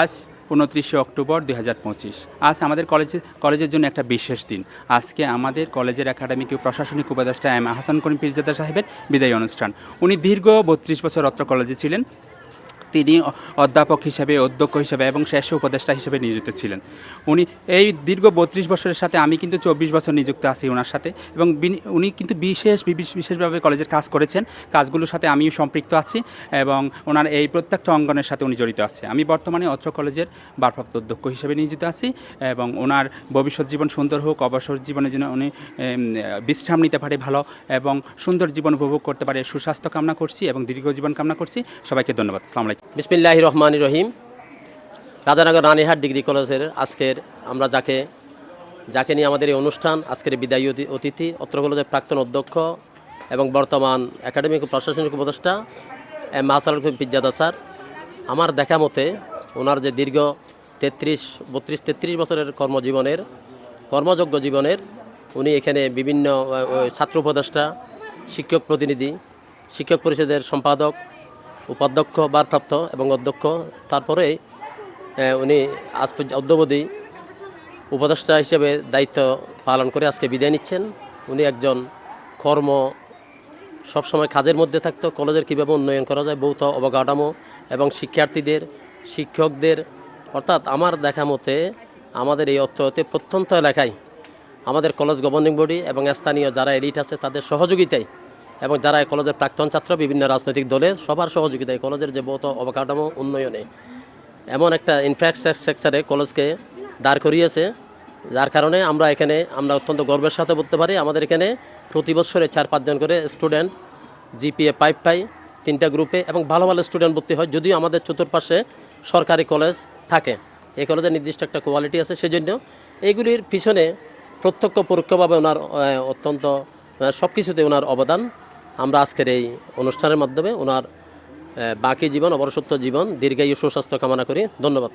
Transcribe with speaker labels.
Speaker 1: আজ উনত্রিশে অক্টোবর দুই হাজার পঁচিশ। আজ আমাদের কলেজে, কলেজের জন্য একটা বিশেষ দিন। আজকে আমাদের কলেজের একাডেমিক প্রশাসনিক উপদেষ্টা এম হাসান করিম পিরজাদা সাহেবের বিদায়ী অনুষ্ঠান। উনি দীর্ঘ বত্রিশ বছর অত্র কলেজে ছিলেন। তিনি অধ্যাপক হিসেবে, অধ্যক্ষ হিসেবে এবং শেষ উপদেষ্টা হিসেবে নিযুক্ত ছিলেন। উনি এই দীর্ঘ বত্রিশ বছরের সাথে আমি কিন্তু চব্বিশ বছর নিযুক্ত আছি ওনার সাথে এবং উনি কিন্তু বিশেষ বিশেষভাবে কলেজের কাজ করেছেন। কাজগুলোর সাথে আমিও সম্পৃক্ত আছি এবং ওনার এই প্রত্যেকটা অঙ্গনের সাথে উনি জড়িত আছে। আমি বর্তমানে অত্র কলেজের ভারপ্রাপ্ত অধ্যক্ষ হিসেবে নিয়োজিত আছি এবং ওনার ভবিষ্যৎ জীবন সুন্দর হোক, অবসর জীবনের জন্য উনি বিশ্রাম নিতে পারে ভালো এবং সুন্দর জীবন উপভোগ করতে পারে, সুস্বাস্থ্য কামনা করছি এবং দীর্ঘ জীবন কামনা করছি। সবাইকে ধন্যবাদ। আলাইকুম।
Speaker 2: বিসমিল্লাহ রহমান রহিম রাজানগর রানীহাট ডিগ্রি কলেজের আজকের আমরা যাকে যাকে নিয়ে আমাদের এই অনুষ্ঠান, আজকের বিদায়ী অতি- অতিথি, অত্র কলেজের প্রাক্তন অধ্যক্ষ এবং বর্তমান একাডেমিক প্রশাসনিক উপদেষ্টা এম মাসাল পিজ্জাদা স্যার, আমার দেখা মতে ওনার যে দীর্ঘ তেত্রিশ, বত্রিশ, তেত্রিশ বছরের কর্মজীবনের, কর্মযোগ্য জীবনের, উনি এখানে বিভিন্ন ছাত্র উপদেষ্টা, শিক্ষক প্রতিনিধি, শিক্ষক পরিষদের সম্পাদক উপাধ্যক্ষ, ভারপ্রাপ্ত এবং অধ্যক্ষ। তারপরে উনি আজ অদ্যবধি উপদেষ্টা হিসেবে দায়িত্ব পালন করে আজকে বিদায় নিচ্ছেন। উনি একজন কর্ম, সবসময় কাজের মধ্যে থাকতো, কলেজের কীভাবে উন্নয়ন করা যায়, ভৌত অবকাঠামো এবং শিক্ষার্থীদের, শিক্ষকদের, অর্থাৎ আমার দেখা মতে আমাদের এই অত্যতে প্রত্যন্ত এলাকায় আমাদের কলেজ গভর্নিং বডি এবং স্থানীয় যারা এলিট আছে, তাদের সহযোগিতায় এবং যারা এই কলেজের প্রাক্তন ছাত্র, বিভিন্ন রাজনৈতিক দলের, সবার সহযোগিতায় কলেজের যে ভৌত অবকাঠামো উন্নয়নে এমন একটা ইনফ্রাস্ট্রাকচারে কলেজকে দাঁড় করিয়েছে, যার কারণে আমরা এখানে, আমরা অত্যন্ত গর্বের সাথে বলতে পারি, আমাদের এখানে প্রতি বছরে চার পাঁচজন করে স্টুডেন্ট জিপিএ পাইপ পাই তিনটা গ্রুপে এবং ভালো ভালো স্টুডেন্ট ভর্তি হয়, যদিও আমাদের চতুর্পাশে সরকারি কলেজ থাকে। এই কলেজের নির্দিষ্ট একটা কোয়ালিটি আছে, সেজন্য এইগুলির পিছনে প্রত্যক্ষ পরোক্ষভাবে ওনার অত্যন্ত সব কিছুতে ওনার অবদান। আমরা আজকের এই অনুষ্ঠানের মাধ্যমে ওনার বাকি জীবন অবরসত্ব জীবন, দীর্ঘায়ু সুস্বাস্থ্য কামনা করি। ধন্যবাদ।